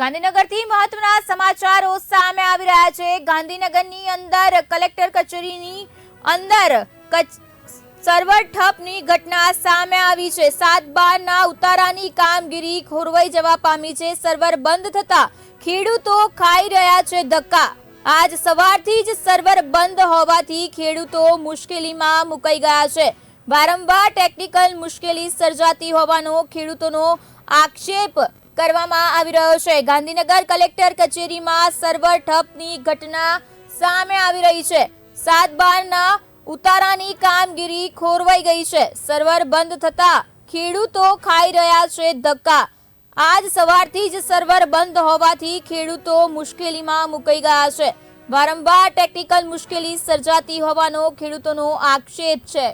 ગાંધીનગરથી મહત્વના સમાચારો સામે આવી રહ્યા છે. ગાંધીનગરની અંદર કલેક્ટર કચેરીની અંદર સર્વર ઠપની ઘટના સામે આવી છે. સાત બારના ઉતારાની કામગીરી ખોરવાઈ જવા પામી છે. સર્વર બંધ થતા ખેડૂતો ખાઈ રહ્યા છે ધક્કા. આજ સવારથી જ સર્વર બંધ હોવાથી ખેડૂતો મુશ્કેલીમાં મુકાઈ ગયા છે. વારંવાર ટેકનિકલ મુશ્કેલી સર્જાતી હોવાનો ખેડૂતોનો આક્ષેપ કરવામાં આવી રહ્યો છે. ગાંધીનગર કલેક્ટર કચેરીમાં સર્વર ઠપની ઘટના સામે આવી રહી છે. સાત બારના ઉતારાની કામગીરી ખોરવાઈ ગઈ છે. સર્વર બંધ થતા ખેડૂતો ખાઈ રહ્યા છે ધક્કા. આજ સવારથી જ સર્વર બંધ હોવાથી ખેડૂતો મુશ્કેલીમાં મુકાઈ ગયા છે. વારંવાર ટેકનિકલ મુશ્કેલી સર્જાતી હોવાનો ખેડૂતોનો આક્ષેપ છે.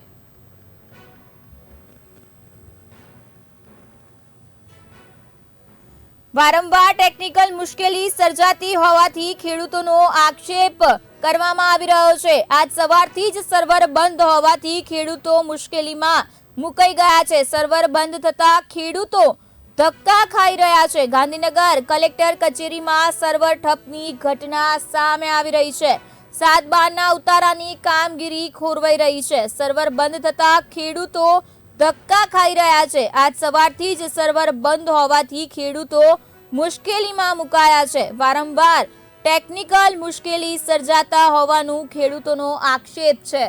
વારંવાર ટેકનિકલ મુશ્કેલી સર્જાતી હોવાથી ખેડૂતોનો આક્ષેપ કરવામાં આવી રહ્યો છે. આજ સવારથી જ સર્વર બંધ હોવાથી ખેડૂતો મુશ્કેલીમાં મુકાઈ ગયા છે. સર્વર બંધ થતા ખેડૂતો ધક્કા ખાઈ રહ્યા છે. ગાંધીનગર કલેક્ટર કચેરીમાં સર્વર ઠપની ઘટના સામે આવી રહી છે. સાત બારના ઉતારાની કામગીરી ખોરવાઈ રહી છે. સર્વર બંધ થતા ખેડૂતો ધક્કા ખાઈ રહ્યા છે. આજ સવારથી જ સર્વર બંધ હોવાથી ખેડૂતો મુશ્કેલીમાં મુકાયા છે. વારંવાર ટેકનિકલ મુશ્કેલી સર્જાતા હોવાનું ખેડૂતોનો આક્ષેપ છે.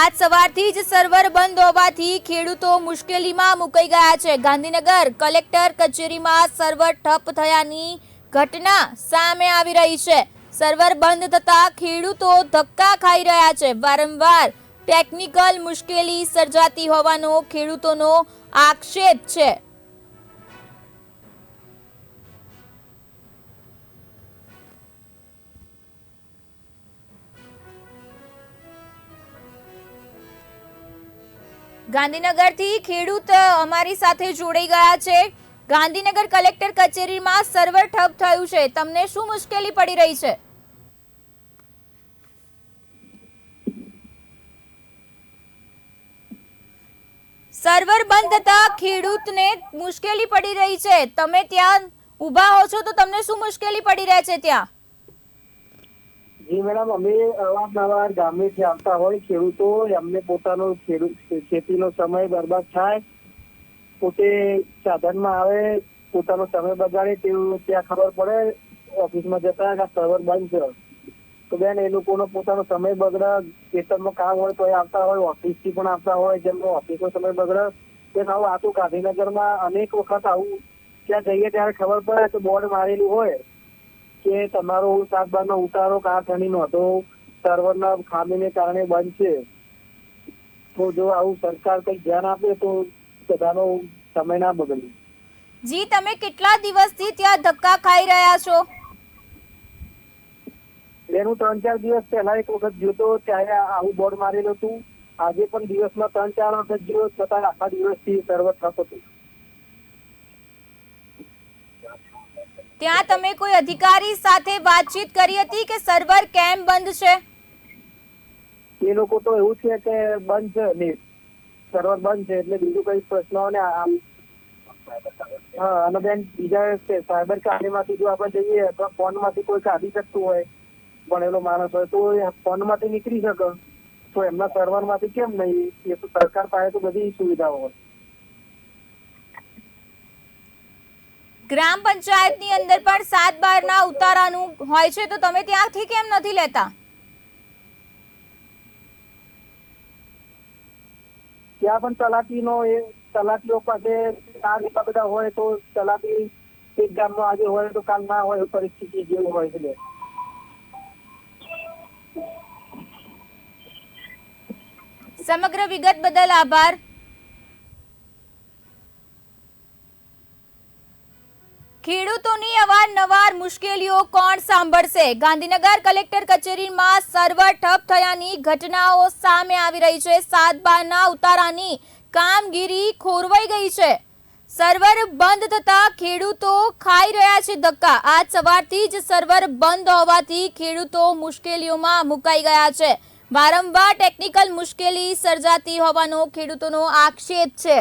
આજ સવારથી જ સર્વર બંધ હોવાથી ખેડૂતો મુશ્કેલીમાં મુકાઈ ગયા છે. ગાંધીનગર કલેક્ટર કચેરીમાં સર્વર ઠપ થયાની ઘટના સામે આવી રહી છે. સર્વર બંધ થતા ખેડૂતો ધક્કા ખાઈ રહ્યા છે. વારંવાર ટેકનિકલ મુશ્કેલી સર્જાતી હોવાનો ખેડૂતોનો આક્ષેપ છે. ગાંધીનગરથી ખેડૂત અમારી સાથે જોડાઈ ગયા છે. ગાંધીનગર કલેક્ટર કચેરીમાં સર્વર ઠપ થયું છે. તમને શું મુશ્કેલી પડી રહી છે? સર્વર બંધ થતા ખેડૂતને મુશ્કેલી પડી રહી છે. તમે ત્યાં ઊભા હો છો તો તમને શું મુશ્કેલી પડી રહે છે ત્યાં? જી મેડમ, અમે અવારનવાર ગામેથી આવતા હોય ખેડૂતો, એમને પોતાનો ખેડૂત ખેતીનો સમય બરબાદ થાય પોતે સાધનમાં આવે, પોતાનો સમય બગાડે તેવું ત્યાં ખબર પડે, ઓફિસમાં જતા કે સર્વર બંધ છે. તો બેન, એ લોકોનો પોતાનો સમય બગડે, ખેતરમાં કામ હોય તો એ આવતા હોય, ઓફિસથી પણ આવતા હોય જેમનો ઓફિસનો સમય બગડે. તે આવું આખું ગાંધીનગરમાં અનેક વખત આવું, ત્યાં જઈએ ત્યારે ખબર પડે તો બોર્ડ મારેલું હોય, કે તમારો સાત બારનો ઉતારો થણી હતો સર્વરના ખામીને કારણે બંધ છે. તો જો આવું સરકાર કંઈક ધ્યાન આપે તો બધાનો સમય ના બગડે જી તમે કેટલા દિવસથી ત્યાં ધક્કા ખાઈ રહ્યા છો? એનું ત્રણ ચાર દિવસ પહેલા એક વખત જોતો ત્યારે આવું બોર્ડ મારેલું હતું. આજે પણ દિવસમાં ત્રણ ચાર વખત જોયો છતાં આખા દિવસથી સર્વ થતો હતું. ત્યાં તમે કોઈ અધિકારી સાથે વાતચીત કરી હતી કે સર્વર કેમ બંધ છે? એ લોકો તો એવું છે કે બંધ છે ને સર્વર બંધ છે એટલે બીજું કઈ પ્રશ્ન ને હા, અને બેન બીજા સાયબર કાર્યમાંથી જો આપણે જઈએ અથવા ફોનમાંથી કોઈ કાઢી શકતું હોય, ભણેલો માણસ હોય, તો એ ફોનમાંથી નીકળી શકે. તો એમના સર્વરમાંથી કેમ નહીં? એ તો સરકાર પાસે તો બધી સુવિધાઓ હોય. ગ્રામ પંચાયતની અંદર પણ સાત બારના ઉતારાનું હોય છે, તો તમે ત્યાંથી કેમ નથી લેતા? ત્યાં પણ તલાટીનો એ, તલાટીઓ પાસે ચાર એટલા બધા હોય તો તલાટી એક ગામમાં આજે હોય તો કાલ ના હોય પરિસ્થિતિ જેવું હોય છે સમગ્ર વિગત બદલ આભાર. ખેડૂતોની અવારનવાર મુશ્કેલીઓ કોણ સાંભળશે? ગાંધીનગર કલેક્ટર કચેરીમાં સર્વર ઠપ થયાની ઘટનાઓ સામે આવી રહી છે. સાત બારના ઉતારાની કામગીરી ખોરવાઈ ગઈ છે. સર્વર બંધ થતા ખેડૂતો ખાઈ રહ્યા છે ધક્કા. આજ સવારથી જ સર્વર બંધ હોવાથી ખેડૂતો મુશ્કેલીઓમાં મુકાઈ ગયા છે. વારંવાર ટેકનિકલ મુશ્કેલી સર્જાતી હોવાનો ખેડૂતોનો આક્ષેપ છે.